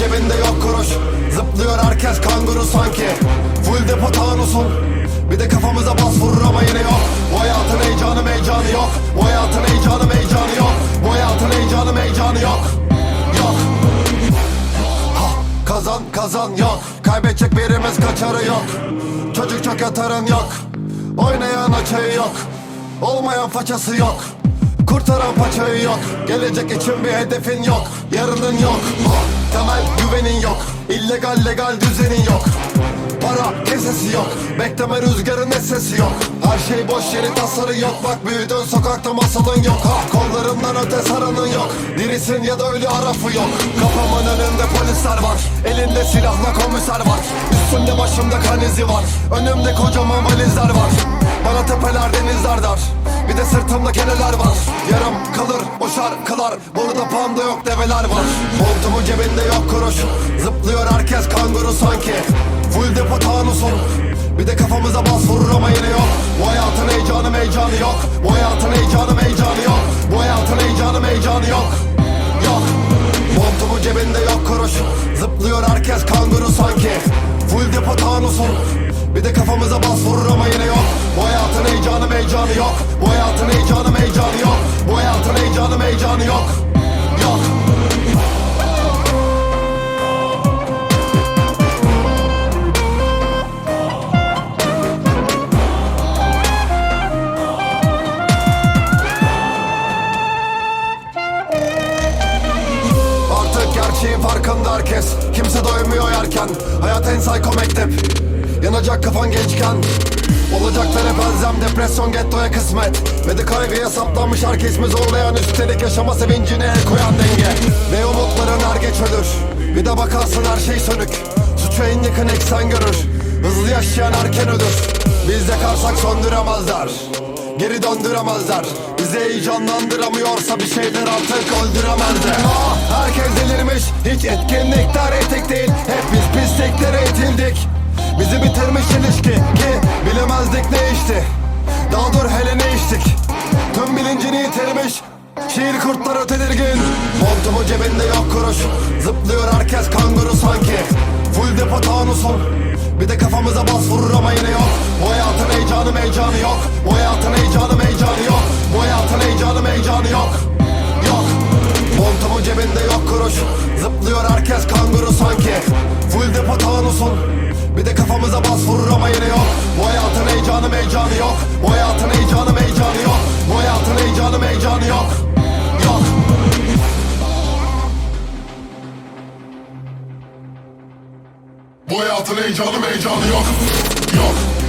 cebinde yok kuruş. Zıplıyor herkes kanguru sanki. Full depo tanusun Bir de kafamıza bas vurur ama yine yok. Bu hayatın heyecanı meycanı yok. Bu hayatın heyecanı meycanı yok. Bu hayatın heyecanı meycanı yok. Yok. Ha, Kazan kazan yok. Kaybedecek birimiz kaçarı yok. Çocuk çok yatarın yok. Oynayan açığı yok. Olmayan façası yok Kurtaran paçayı yok. Gelecek için bir hedefin yok. Yarının yok. Temel güvenin yok. İllegal legal düzenin yok. Para kesesi yok. Bekleme rüzgarın sesi yok. Her şey boş yeri tasarı yok. Bak büyüdün sokakta masalın yok. Ha Kollarından öte saranın yok. Dirisin ya da ölü arafı yok. Kafamın önünde polisler var. Elinde silahla komiser var. Üstümde başımda kan izi var. Önümde kocaman valizler var. Bana tepeler denizler dar Bir de sırtımda keneler var. Yarım kalır o şarkılar. Burada panda yok develer var. Montumun cebinde yok kuruş. Zıplıyor herkes kanguru sanki. Full depo tanusun Bir de kafamıza bas vurur ama yine yok. Bu hayatın heyecanı meycanı yok. Bu hayatın heyecanı meycanı yok. Bu hayatın heyecanı meycanı yok. Yok. Montumun cebinde yok kuruş. Zıplıyor herkes kanguru sanki. Full depo tanusun Bir de kafamıza bas vurur ama yine yok heyecanı yok. Bu hayatın heyecanı meycanı yok. Bu hayatın heyecanı meycanı yok. Yok. Artık gerçeğin farkında herkes. Kimse doymuyor yerken. Hayat en psycho mektep Yanacak kafan gençken Olacaklar hep elzem Depresyon gettoya kısmet. Ve de kaygıya saplanmış herkes mi zorlayan Üstelik yaşama sevincine el koyan denge. Ve umutların er geç ölür. Bir de bakarsın her şey sönük. Suçu en yakın eksen görür. Hızlı yaşayan erken ölür. Biz yakarsak söndüremezler Geri döndüremezler. Bizi heyecanlandıramıyorsa bir şeyler artık öldüremezler. Ah, Herkes delirmiş. Hiç etkinlikler bilincini yitirmiş Şiir kurtları tedirgin Montumun cebinde yok kuruş Zıplıyor herkes kanguru sanki. Full depo tanusun Bir de kafamıza bas vurur ama yine yok. Bu hayatın heyecanı meycanı yok. Bu hayatın heyecanı meycanı yok. Bu hayatın heyecanı meycanı yok. Yok. Montumun cebinde yok kuruş Zıplıyor herkes kanguru sanki. Full depo tanusun Bir de kafamıza bas vurur ama yine yok. Bu hayatın heyecanı meycanı yok. Bu hayatın heyecanı meycanı yok. Bu hayatın heyecanı meycanı yok. Yok. Bu hayatın heyecanı meycanı yok. Yok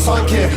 sanki